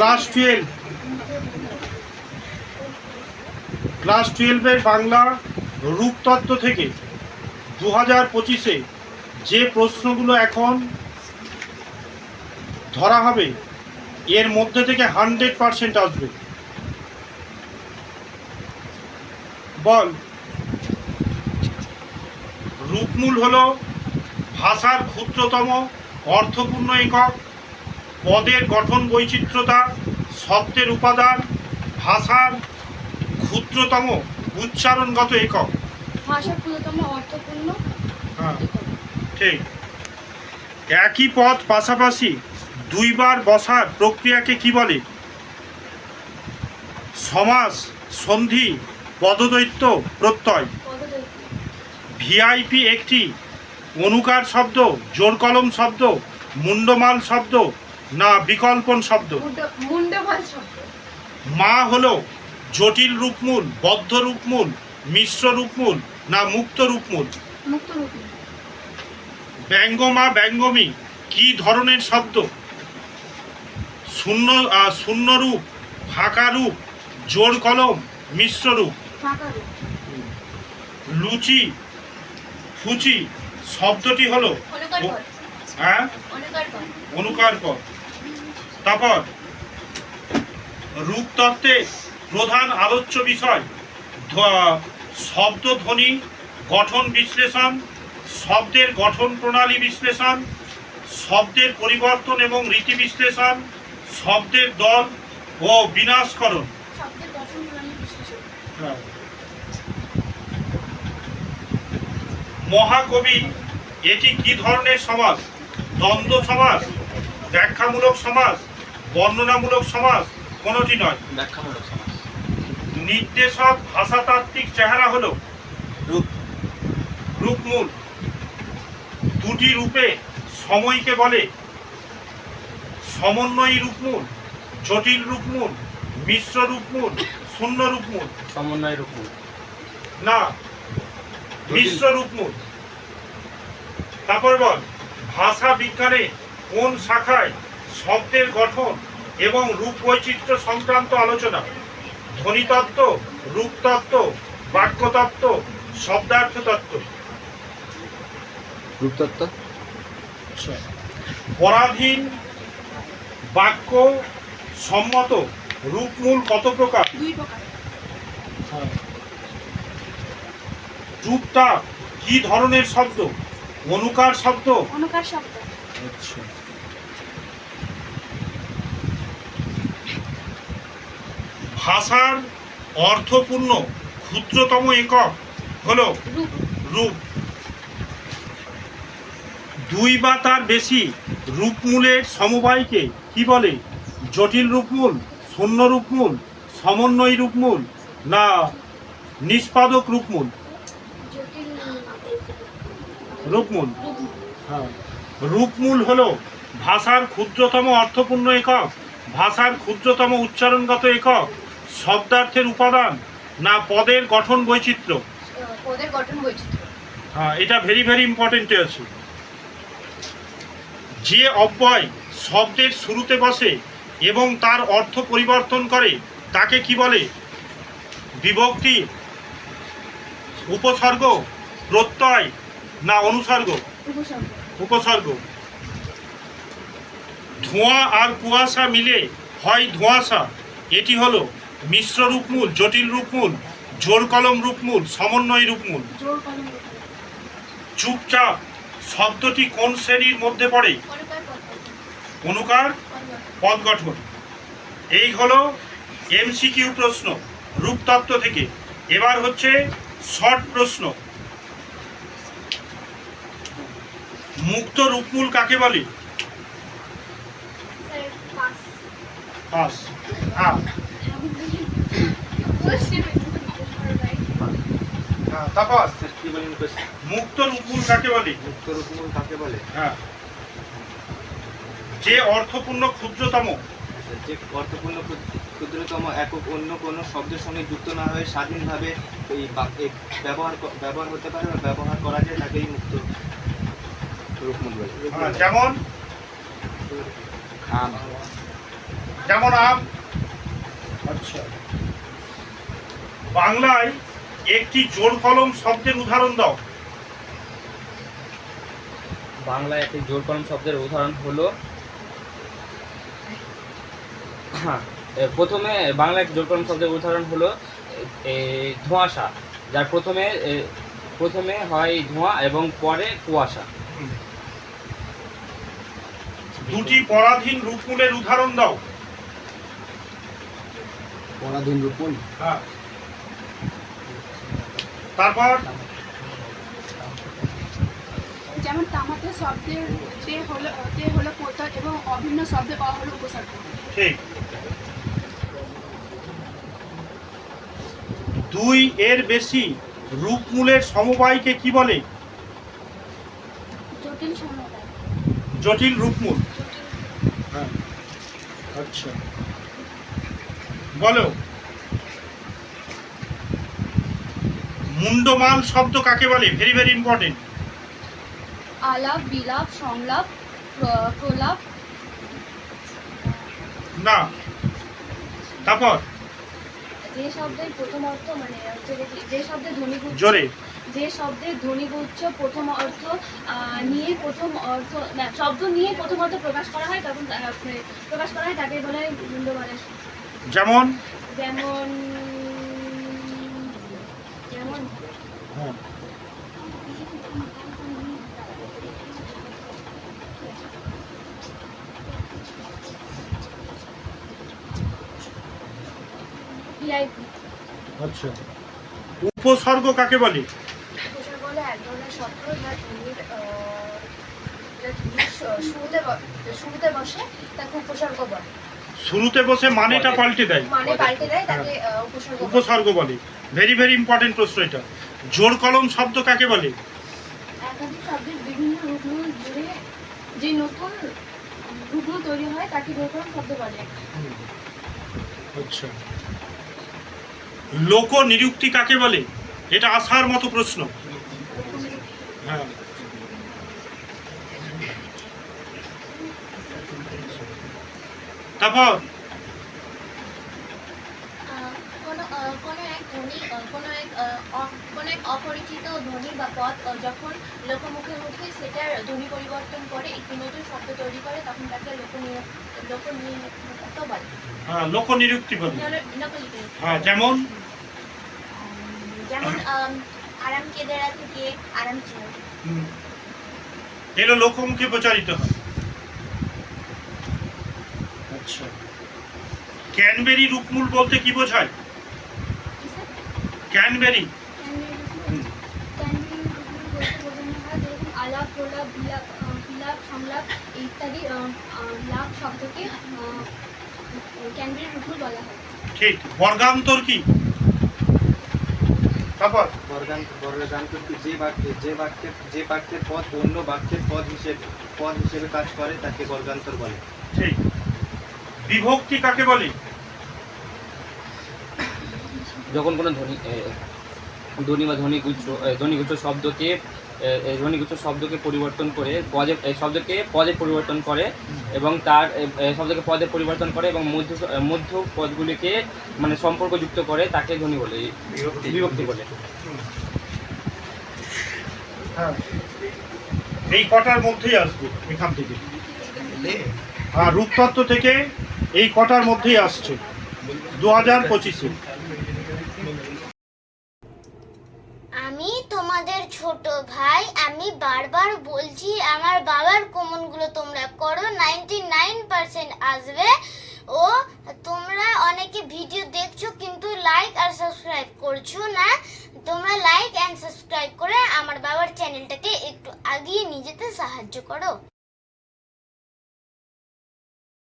Class twelve. Class টুয়েলভের বাংলা রূপতত্ত্ব থেকে দু হাজার পঁচিশে যে প্রশ্নগুলো এখন ধরা হবে, এর মধ্যে থেকে হান্ড্রেড পারসেন্ট আসবে। বল। রূপমূল হল ভাষার ক্ষুদ্রতম, অর্থপূর্ণ একক পদের গঠন বৈচিত্র্যতা শব্দের উপাদান ভাষার ক্ষুদ্রতম উচ্চারণগত একক। ভাষার ক্ষুদ্রতম অর্থপূর্ণ হ্যাঁ ঠিক। একই পদ পাশাপাশি দুইবার বসার প্রক্রিয়াকে কি বলে? সমাস সন্ধি পদদৈত্য প্রত্যয়। ভিআইপি একটি অনুকার শব্দ জোর কলম শব্দ মুন্ডমাল শব্দ না বিকল্পন শব্দ। মা হলো জটিল রূপমূল বদ্ধ রূপমূল মিশ্র রূপমূল না মুক্ত রূপমূল? ব্যঙ্গমা ব্যঙ্গমী কি ধরনের শব্দ? শূন্য শূন্য রূপ ফাঁকা রূপ জোর কলম মিশ্র রূপ। লুচি ফুচি শব্দটি হলো হ্যাঁ? অনুকার পদ তারপর রূপতত্ত্বের প্রধান আলোচ্য বিষয় শব্দ ধ্বনি গঠন বিশ্লেষণ শব্দের গঠন প্রণালী বিশ্লেষণ শব্দের পরিবর্তন এবং রীতি বিশ্লেষণ শব্দের দল ও বিনাশকরণ। বিশ্লেষণ। মহাকবি এটি কি ধরনের সমাজ? দ্বন্দ্ব সমাস ব্যাখ্যামূলক সমাস বর্ণনামূলক সমাস কোনোটি নয়। ব্যাখ্যামূলক সমাস নির্দেশক ভাষাতাত্ত্বিক চেহারা হলো রূপ। রূপমূল। দুটি রূপে সময়কে বলে। সমন্বয়ী রূপমূল জটিল রূপমূল মিশ্র রূপমূল শূন্য রূপমূল। সমন্বয় রূপ না মিশ্র রূপমূল। তারপর বল ভাষা বিজ্ঞানে কোন শাখায় শব্দের গঠন এবং রূপ বৈচিত্র্য সংক্রান্ত আলোচনা। ধ্বনিতত্ত্ব রূপতত্ত্ব বাক্যতত্ত্ব শব্দার্থ তত্ত্ব রূপতত্ত্ব পরাধীন বাক্য সম্মত রূপমূল কত প্রকার? দুই রূপটা কি ধরনের শব্দ? অনুকার শব্দ? অনুকার শব্দ। ভাষার অর্থপূর্ণ ক্ষুদ্রতম একক হলো রূপ। দুই বা তার বেশি রূপমূলের সমবায়কে কি বলে? জটিল রূপমূল শূন্য রূপমূল সমন্বয় রূপমূল না নিষ্পাদক রূপমূল? রূপমূল। রূপ হ্যাঁ। রূপমূল হলো ভাষার ক্ষুদ্রতম অর্থপূর্ণ একক ভাষার ক্ষুদ্রতম উচ্চারণগত একক শব্দার্থের উপাদান না পদের গঠন বৈচিত্র্য? পদের গঠন বৈচিত্র্য। হ্যাঁ এটা ভেরি ভেরি ইম্পর্টেন্ট আছে। যে অব্যয় শব্দের শুরুতে বসে এবং তার অর্থ পরিবর্তন করে তাকে কি বলে? বিভক্তি উপসর্গ প্রত্যয় না অনুসর্গ? উপসর্গ। উপসর্গ। ধোঁয়া আর কুয়াশা মিলে হয় ধোঁয়াশা। এটি হলো মিশ্র রূপমূল জটিল রূপমূল জোর কলম রূপমূল সমন্বয় রূপমূল। চুপচাপ শব্দটি কোন শ্রেণির মধ্যে পড়ে? অনুকার পদ। গঠন। এই হলো এমসিকিউ প্রশ্ন রূপতত্ত্ব থেকে। এবার হচ্ছে শর্ট প্রশ্ন। মুক্ত রূপমূল কাকে বলে? পাস। হ্যাঁ হ্যাঁ, বলেন মুক্ত রূপমূল কাকে বলে মুক্ত রূপমূল কাকে বলে হ্যাঁ যে অর্থপূর্ণ ক্ষুদ্রতম। আচ্ছা, যে অর্থপূর্ণ ক্ষুদ্রতম একক অন্য কোনো শব্দের সঙ্গে যুক্ত না হয়ে স্বাধীনভাবে এই ব্যবহার ব্যবহার হতে পারে বা ব্যবহার করা যায় তাকেই মুক্ত রূপমূল বলে হ্যাঁ, যেমন? আম। যেমন আম। আচ্ছা। বাংলায় একটি জোর কলম শব্দের উদাহরণ দাও। বাংলায় একটি জোর কলম শব্দের উদাহরণ হলো হ্যাঁ, প্রথমে বাংলায় একটি জোর কলম শব্দের উদাহরণ হলো ধোঁয়াশা যার প্রথমে প্রথমে হয় ধোঁয়া এবং পরে কুয়াশা। দুটি পরাধীন রূপমূলের উদাহরণ দাও। পরাধীন রূপন হ্যাঁ। তারপর? যেমন তামাতে শব্দের তে হলো তে হলো প্রত্যয় এবং অভিন্ন শব্দে অ হলো উপসর্গ। ঠিক। দুই এর বেশি রূপমূলের সমবায়কে কি বলে? জটিল সমবায়। জটিল রূপমূল। হ্যাঁ। আচ্ছা। বলো। মুন্ডমাল শব্দ কাকে বলে? ভেরি ভেরি ইম্পর্টেন্ট আলাপ বিলাপ সংলাপ প্রলাপ। না। তারপর? যে শব্দের প্রথম অর্থ মানে হচ্ছে যে- শব্দের ধ্বনিগুচ্ছ জোরে। যে শব্দের ধ্বনিগুচ্ছ প্রথম অর্থ নিয়ে প্রথম অর্থ না শব্দ নিয়ে প্রথম অর্থ প্রকাশ করা হয় তখন মানে প্রকাশ করা হয় তাকে বলে মুন্ডমালের যেমন? যেমন হ্যাঁ। আচ্ছা। উপসর্গ কাকে বলে? শুরুতে বসে মানেটা পাল্টে দেয়। মানে পাল্টে দেয় বলে। উপসর্গ বলে। ভেরি ভেরি ইম্পর্টেন্ট প্রশ্ন এটা। জোর কলম শব্দ কাকে বলে? একাধিক শব্দের বিভিন্ন রূপমূল জুড়ে যে নতুন রূপমূল তৈরি হয় তাকে জোরকরণ শব্দ বলে। আচ্ছা। লোক নিযুক্তি কাকে বলে? এটা আসার মতো প্রশ্ন। হ্যাঁ। তারপর ধ্বনি বা পদ যখন লোকমুখে মুখে সেটার ধ্বনি পরিবর্তন করে একটি নতুন শব্দ তৈরি করে তখন তাকে লোক লোক বলে। হ্যাঁ লোক নিযুক্তি বলে হ্যাঁ যেমন? যেমন আরাম কেদারা থেকে আরাম এগুলো লোকমুখে প্রচারিত হয়। আচ্ছা। ক্যানবেরি রূপমূল বলতে কি বোঝায়? ক্যানবেরি। বিলাপ আহ, বিলাপ সংলাপ ইত্যাদি আহ, আহ, লাভ শব্দকে বলা হয়। ঠিক। বর্গান্তর কি? তারপর? বর্গান যে বাক্যে যে বাক্যের যে বাক্যের পদ অন্য বাক্যের পদ হিসেবে পদ হিসেবে কাজ করে তাকে বর্গান্তর বলে। ঠিক। বিভক্তি কাকে বলে? যখন কোনো ধ্বনি ধ্বনি বা ধ্বনিগুচ্ছ ধ্বনিগুচ্ছ শব্দকে ধ্বনিগুচ্ছ শব্দকে পরিবর্তন করে পদে শব্দকে পদে পরিবর্তন করে এবং তার শব্দকে পদে পরিবর্তন করে এবং মধ্য মধ্য পদগুলিকে মানে সম্পর্কযুক্ত করে তাকে ধ্বনি বলে বিভক্তি। বলে। হ্যাঁ। এই কটার মধ্যেই আসবে এখান থেকে। আর রূপতত্ত্ব থেকে এই কটার মধ্যেই আসছে। দু হাজার পঁচিশে আমি তোমাদের ছোট ভাই আমি বারবার বলছি আমার বাবার কমনগুলো তোমরা করো নাইনটি নাইন পার্সেন্ট আসবে। ও, তোমরা অনেকে ভিডিও দেখছ কিন্তু লাইক আর সাবস্ক্রাইব করছ না। তোমরা লাইক অ্যান্ড সাবস্ক্রাইব করে আমার বাবার চ্যানেলটাকে একটু আগিয়ে নিয়ে যেতে সাহায্য করো।